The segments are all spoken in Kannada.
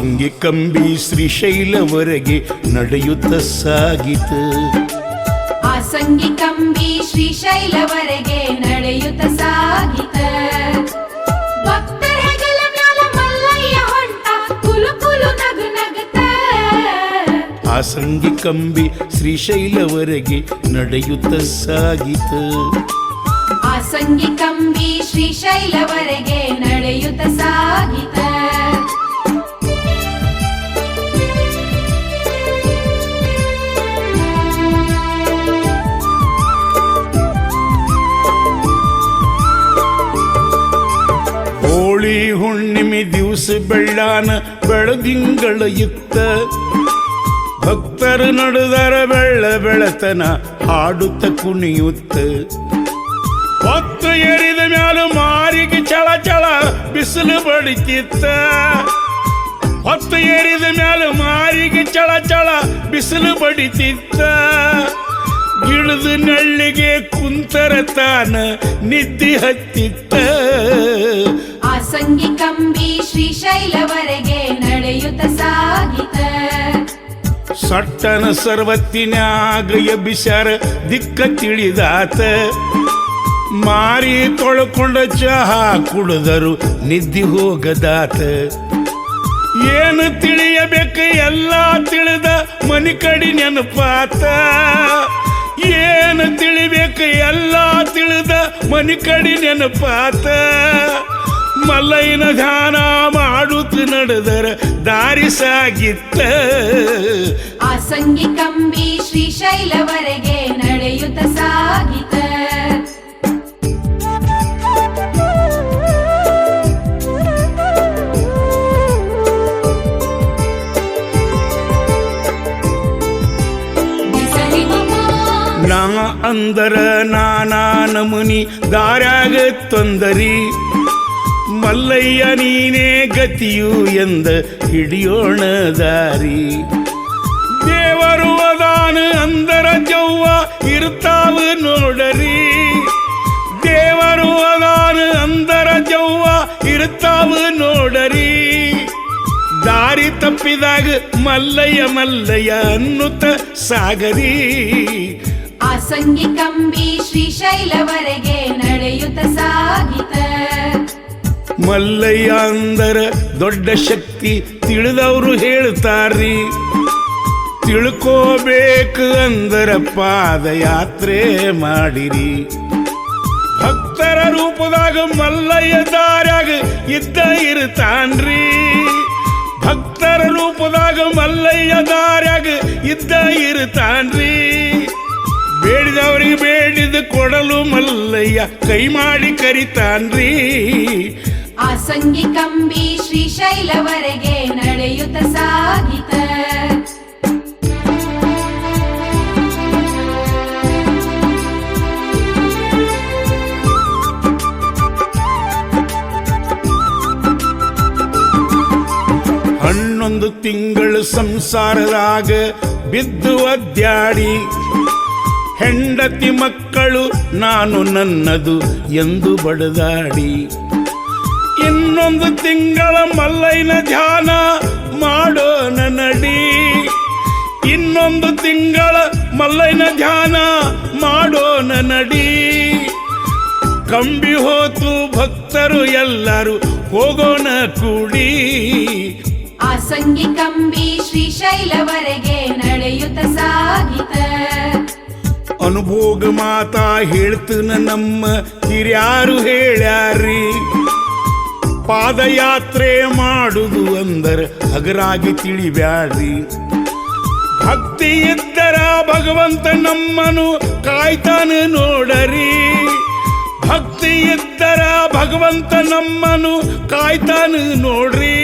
ಹಾಸಂಗಿ ಕಂಬಿ ಶ್ರೀಶೈಲವರೆಗೆ ನಡೆಯುತ್ತ ಸಾಗಿತು. ಆಸಂಗಿ ಕಂಬಿ ಶ್ರೀಶೈಲವರೆಗೆ ನಡೆಯುತ್ತ ಸಾಗಿತ. ಹಾಸಂಗಿ ಕಂಬಿ ಶ್ರೀಶೈಲವರೆಗೆ ನಡೆಯುತ್ತ ಸಾಗಿತು. ಆಸಂಗಿ ಕಂಬಿ ದಿವಸ ಬೆಳ್ಳಾನ ಬೆಳದಿಂಗಳ ಇತ್ತ. ಭಕ್ತರು ನಡೆದರ ಬೆಳ್ಳ ಬೆಳತನ ಹಾಡುತ್ತ ಕುಣಿಯುತ್ತ. ಹೊತ್ತು ಎರಿದ ಮೇಲೆ ಮಾರಿಗೆ ಚಳ ಚಳ ಬಿಸಿಲು ಬಡಿತಿತ್ತ. ಹೊತ್ತು ಏರಿದ ಮೇಲೆ ಮಾರಿಗೆ ಚಳ ಚಳ ಬಿಸಿಲು ಬಡಿತಿತ್ತ. ಗಿಳಿದು ನಳ್ಳಿಗೆ ಕುಂತರ ತಾನ ನಿದ್ದೆ ಹತ್ತಿತ್ತ. ಆಸಂಗಿ ಕಂಬಿ ಶ್ರೀಶೈಲವರೆಗೆ ನಡೆಯುತ್ತ ಸಾಗಿತ. ಸಟ್ಟನ ಸರ್ವತ್ತಿನಾಗ ಎಬ್ಬಿಸ್ಯಾರ ದಿಕ್ಕ ತಿಳಿದಾತ. ಮಾರಿ ತೊಳ್ಕೊಂಡ ಚಹಾ ಕುಡಿದರು ನಿದ್ದಿ ಹೋಗದಾತ. ಏನು ತಿಳಿಯಬೇಕು ಎಲ್ಲ ತಿಳಿದ ಮನಿ ಕಡಿ ನೆನಪಾತ. ಏನು ತಿಳಿಬೇಕು ಎಲ್ಲ ತಿಳಿದ ಮನಿ ಕಡಿ ನೆನಪಾತ. ಮಲ್ಲಯ್ಯನ ಧ್ಯಾನ ಮಾಡುತ್ತ ನಡೆದರ ದಾರಿ ಸಾಗಿತ್ತ. ಆಸಂಗಿ ಕಂಬಿ ಶ್ರೀಶೈಲವರೆಗೆ ನಡೆಯುತ್ತ ಸಾಗಿತ ನಾ ಅಂದರ ನಾನಾ ನಮುನಿ ದಾರ್ಯಾಗ ತೊಂದರಿ. ಮಲ್ಲಯ್ಯ ನೀನೇ ಗತಿಯು ಎಂದ ಹಿಡಿಯೋಣ ದಾರಿ. ದೇವರು ಅದಾನ ಅಂದರ ಜವ್ವ ಇರ್ತಾವ ನೋಡರಿ. ದೇವರು ಅದಾನ ಅಂದರ ಜವ್ವ ಇರ್ತಾವ ನೋಡರಿ. ದಾರಿ ತಪ್ಪಿದಾಗ ಮಲ್ಲಯ್ಯ ಮಲ್ಲಯ್ಯ ಅನ್ನುತ್ತ ಸಾಗರಿ. ಆಸಂಗಿ ಕಂಬಿ ಶ್ರೀಶೈಲವರೆಗೆ ನಡೆಯುತ್ತ ಸಾಗಿತ. ಮಲ್ಲಯ್ಯ ಅಂದರ ದೊಡ್ಡ ಶಕ್ತಿ ತಿಳಿದವರು ಹೇಳ್ತಾರ್ರಿ. ತಿಳ್ಕೋಬೇಕು ಅಂದರ ಪಾದಯಾತ್ರೆ ಮಾಡಿರಿ. ಭಕ್ತರ ರೂಪದಾಗ ಮಲ್ಲಯ್ಯ ದಾರ್ಯಾಗ ಇದ್ದ ಇರ್ತಾನ್ರಿ. ಭಕ್ತರ ರೂಪದಾಗ ಮಲ್ಲಯ್ಯ ದಾರ್ಯಾಗ ಇದ್ದ ಇರ್ತಾನ್ರಿ. ಬೇಡಿದವ್ರಿಗೆ ಬೇಡಿದ ಕೊಡಲು ಮಲ್ಲಯ್ಯ ಕೈ ಮಾಡಿ ಕರಿತಾನ್ರಿ. ಆಸಂಗಿ ಕಂಬಿ ಶ್ರೀಶೈಲವರೆಗೆ ನಡೆಯುತ್ತ ಸಾಗಿತ. ಹನ್ನೊಂದು ತಿಂಗಳು ಸಂಸಾರದಾಗ ಬಿದ್ದು ಅದ್ಯಾಡಿ, ಹೆಂಡತಿ ಮಕ್ಕಳು ನಾನು ನನ್ನದು ಎಂದು ಬಡದಾಡಿ. ಇನ್ನೊಂದು ತಿಂಗಳ ಮಲ್ಲೈನ ಧ್ಯಾನ ಮಾಡೋಣ ನಡಿ. ಇನ್ನೊಂದು ತಿಂಗಳ ಮಲ್ಲೈನ ಧ್ಯಾನ ಮಾಡೋಣ ನಡಿ. ಕಂಬಿ ಹೋತು ಭಕ್ತರು ಎಲ್ಲರೂ ಹೋಗೋಣ ಕೂಡಿ. ಆಸಂಗಿ ಕಂಬಿ ಶ್ರೀಶೈಲವರೆಗೆ ನಡೆಯುತ್ತ ಸಾಗಿತ. ಅನುಭೋಗ ಮಾತಾ ಹೇಳ್ತನ ನಮ್ಮ ಹಿರಿಯಾರು ಹೇಳ್ಯಾರಿ ಪಾದಯಾತ್ರೆ ಮಾಡುದು ಅಂದರೆ ಹಗರಾಗಿ ತಿಳಿಬ್ಯಾಡ್ರಿ. ಭಕ್ತಿ ಇದ್ದರ ಭಗವಂತ ನಮ್ಮನು ಕಾಯ್ತಾನೆ ನೋಡರಿ. ಭಕ್ತಿ ಇದ್ದರ ಭಗವಂತ ನಮ್ಮನು ಕಾಯ್ತಾನೆ ನೋಡ್ರಿ.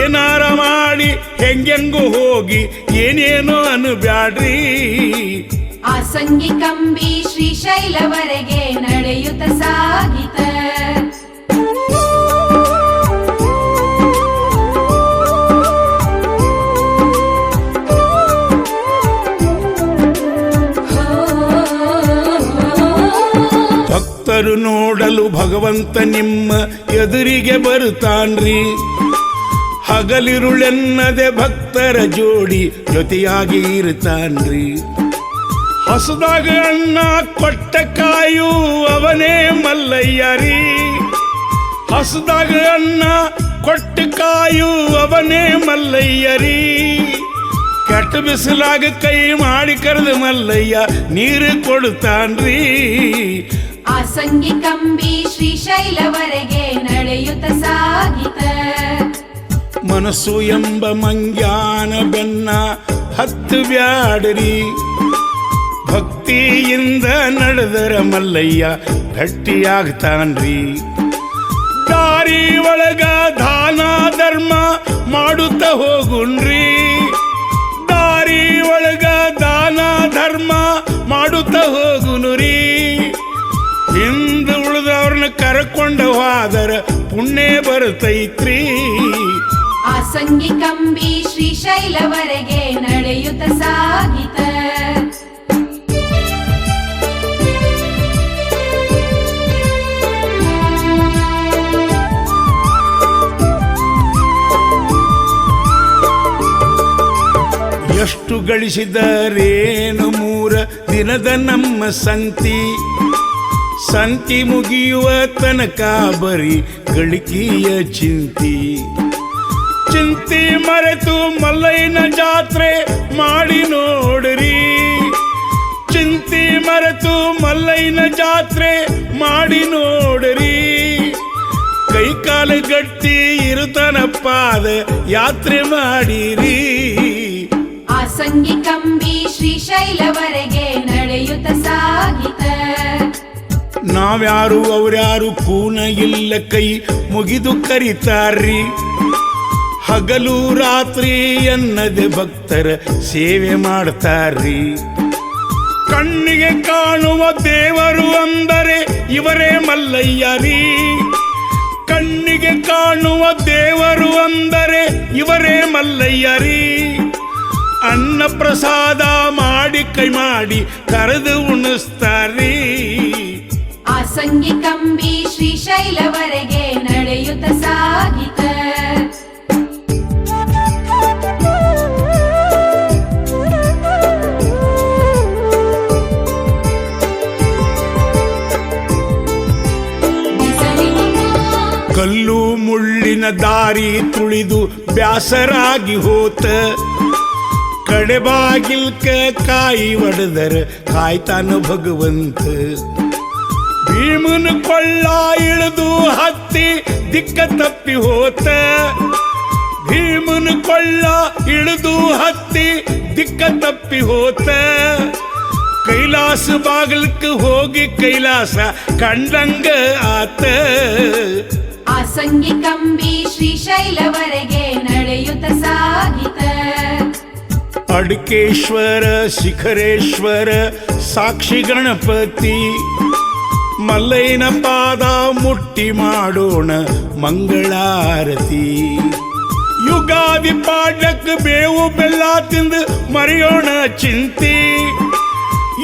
ಏನಾರ ಮಾಡಿ ಹೆಂಗೆಂಗು ಹೋಗಿ ಏನೇನೋ ಅನ್ಬ್ಯಾಡ್ರಿ. ಆಸಂಗಿ ಕಂಬಿ ಶ್ರೀಶೈಲವರೆಗೆ ನಡೆಯುತ್ತ ಸಾಗಿತ. ನೋಡಲು ಭಗವಂತ ನಿಮ್ಮ ಎದುರಿಗೆ ಬರುತ್ತಾನ್ರಿ. ಹಗಲಿರುಳೆನ್ನದೆ ಭಕ್ತರ ಜೋಡಿ ಜೊತೆಯಾಗಿ ಇರುತ್ತಾನ್ರಿ. ಹೊಸದಾಗ ಅಣ್ಣ ಕೊಟ್ಟ ಕಾಯು ಅವನೇ ಮಲ್ಲಯ್ಯರಿ. ಹೊಸದಾಗ ಅಣ್ಣ ಕೊಟ್ಟ ಕಾಯು ಅವನೇ ಮಲ್ಲಯ್ಯರಿ. ಕೆಟ್ಟ ಬಿಸಿಲಾಗ ಕೈ ಮಾಡಿ ಕರೆದು ಮಲ್ಲಯ್ಯ ನೀರು ಕೊಡ್ತಾನ್ರಿ ಆಸಂಗಿ ಕಂಬಿ ಶ್ರೀಶೈಲವರೆಗೆ ನಡೆಯುತ್ತ ಸಾಗಿತ. ಮನಸ್ಸು ಎಂಬ ಮಂಗ್ಯಾನ ಬೆನ್ನ ಹತ್ತು ಬ್ಯಾಡರಿ. ಭಕ್ತಿಯಿಂದ ನಡೆದರ ಮಲ್ಲಯ್ಯ ಗಟ್ಟಿಯಾಗ್ತಾನ್ರಿ. ದಾರಿ ಒಳಗ ದಾನ ಧರ್ಮ ಮಾಡುತ್ತ ಹೋಗುಣ್ರಿ ದಾರಿ ಒಳಗ ದಾನ ಧರ್ಮ ಮಾಡುತ್ತ ಹೋಗುನು ರೀ ಹಿಂದ ಉಳಿದವ್ರನ್ನ ಕರ್ಕೊಂಡ ಹೋದರ ಪುಣ್ಯ ಬರ್ತೈತ್ರಿ. ಆಸಂಗಿ ಕಂಬಿ ಶ್ರೀಶೈಲವರೆಗೆ ನಡೆಯುತ್ತ ಸಾಗಿತ. ಎಷ್ಟು ಗಳಿಸಿದರೇನು ಮೂರ ದಿನದ ನಮ್ಮ ಸಂತಿ ಸಂತಿ ಮುಗಿಯುವ ತನಕ ಬರೀ ಗಳಿಕೆಯ ಚಿಂತಿ. ಚಿಂತಿ ಮರೆತು ಮಲ್ಲಯ್ಯನ ಜಾತ್ರೆ ಮಾಡಿ ನೋಡ್ರಿ. ಚಿಂತಿ ಮರೆತು ಮಲ್ಲಯ್ಯನ ಜಾತ್ರೆ ಮಾಡಿ ನೋಡ್ರಿ. ಕೈ ಕಾಲು ಗಟ್ಟಿ ಇರುತ್ತನಪ್ಪಾದ ಯಾತ್ರೆ ಮಾಡಿರಿ. ಆಸಂಗಿ ಕಂಬಿ ಶ್ರೀಶೈಲವರೆಗೆ ನಡೆಯುತ್ತ ಸಾಗಿತ. ನಾವ್ಯಾರು ಅವ್ರ್ಯಾರು ಕೂನ ಇಲ್ಲ ಕೈ ಮುಗಿದು ಕರಿತಾರ್ರಿ ಹಗಲು ರಾತ್ರಿ ಎನ್ನದೆ ಭಕ್ತರ ಸೇವೆ ಮಾಡ್ತಾರ್ರಿ ಕಣ್ಣಿಗೆ ಕಾಣುವ ದೇವರು ಅಂದರೆ ಇವರೇ ಮಲ್ಲಯ್ಯ ರೀ ಕಣ್ಣಿಗೆ ಕಾಣುವ ದೇವರು ಅಂದರೆ ಇವರೇ ಮಲ್ಲಯ್ಯ ರೀ ಅನ್ನ ಪ್ರಸಾದ ಮಾಡಿ ಕೈ ಮಾಡಿ ಕರೆದು ಉಣಿಸ್ತಾರೀ ಆಸಂಗಿ ಕಂಬಿ ಶ್ರೀಶೈಲವರೆಗೆ ನಡೆಯುತ್ತ ಸಾಗಿತ. ಕಲ್ಲು ಮುಳ್ಳಿನ ದಾರಿ ತುಳಿದು ಬ್ಯಾಸರಾಗಿ ಹೋತ. ಕಡೆಬಾಗಿಲ್ಕ ಕಾಯಿ ಒಡೆದರ ಕಾಯ್ತಾನ ಭಗವಂತ. ಭೀಮನ ಕೊಳ್ಳ ಇಳಿದು ಹತ್ತಿ ದಿಕ್ಕ ತಪ್ಪಿ ಹೋತ. ಭೀಮನ ಕೊಳ್ಳ ಇಳಿದು ಹತ್ತಿ ದಿಕ್ಕ ತಪ್ಪಿ ಹೋತ. ಕೈಲಾಸ ಬಾಗಿಲಕ್ಕೆ ಹೋಗಿ ಕೈಲಾಸ ಕಂಡಂಗ ಆತ. ಆಸಂಗಿ ಕಂಬಿ ಶ್ರೀಶೈಲವರೆಗೆ ನಡೆಯುತ್ತ ಸಾಗಿತ. ಅಡ್ಕೇಶ್ವರ ಶಿಖರೇಶ್ವರ ಸಾಕ್ಷಿ ಗಣಪತಿ. ಮಲ್ಲೈನ ಪಾದ ಮುಟ್ಟಿ ಮಾಡೋಣ, ಮಂಗಳಾರತಿ. ಯುಗಾದಿ ಪಾಡ್ಯಕ್ಕೆ ಬೇವು ಬೆಲ್ಲ ತಿಂದು ಮರೆಯೋಣ ಚಿಂತಿ.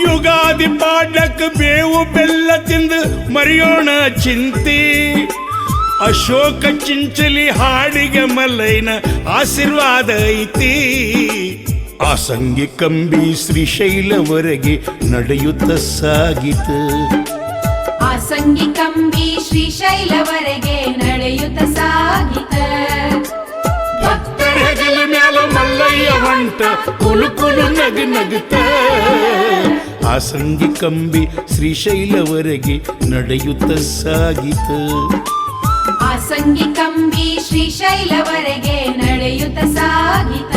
ಯುಗಾದಿ ಪಾಡ್ಯಕ್ಕೆ ಬೇವು ಬೆಲ್ಲ ತಿಂದು ಮರೆಯೋಣ ಚಿಂತಿ. ಅಶೋಕ ಚಿಂಚಲಿ ಹಾಡಿಗೆ ಮಲ್ಲೈನ ಆಶೀರ್ವಾದ ಐತಿ. ಆಸಂಗಿ ಕಂಬಿ ಶ್ರೀಶೈಲವರೆಗೆ ನಡೆಯುತ್ತ ಸಾಗಿತು. ಆಸಂಗಿ ಕಂಬಿ ಶ್ರೀಶೈಲವರೆಗೆ ನಡೆಯುತ್ತ ಸಾಗಿತ. ಭಕ್ತರ ಹೆಗಲ ಮ್ಯಾಲ ಮಲ್ಲಯ್ಯ ಹೊಂಟ ಕುಲು ಕುಲು ನಗು ನಗುತ್ತ ಆಸಂಗಿ ಕಂಬಿ ಶ್ರೀಶೈಲವರೆಗೆ ನಡೆಯುತ್ತ ಸಾಗಿತು. ಆಸಂಗಿ ಕಂಬಿ ಶ್ರೀಶೈಲವರೆಗೆ ನಡೆಯುತ್ತ ಸಾಗಿತ.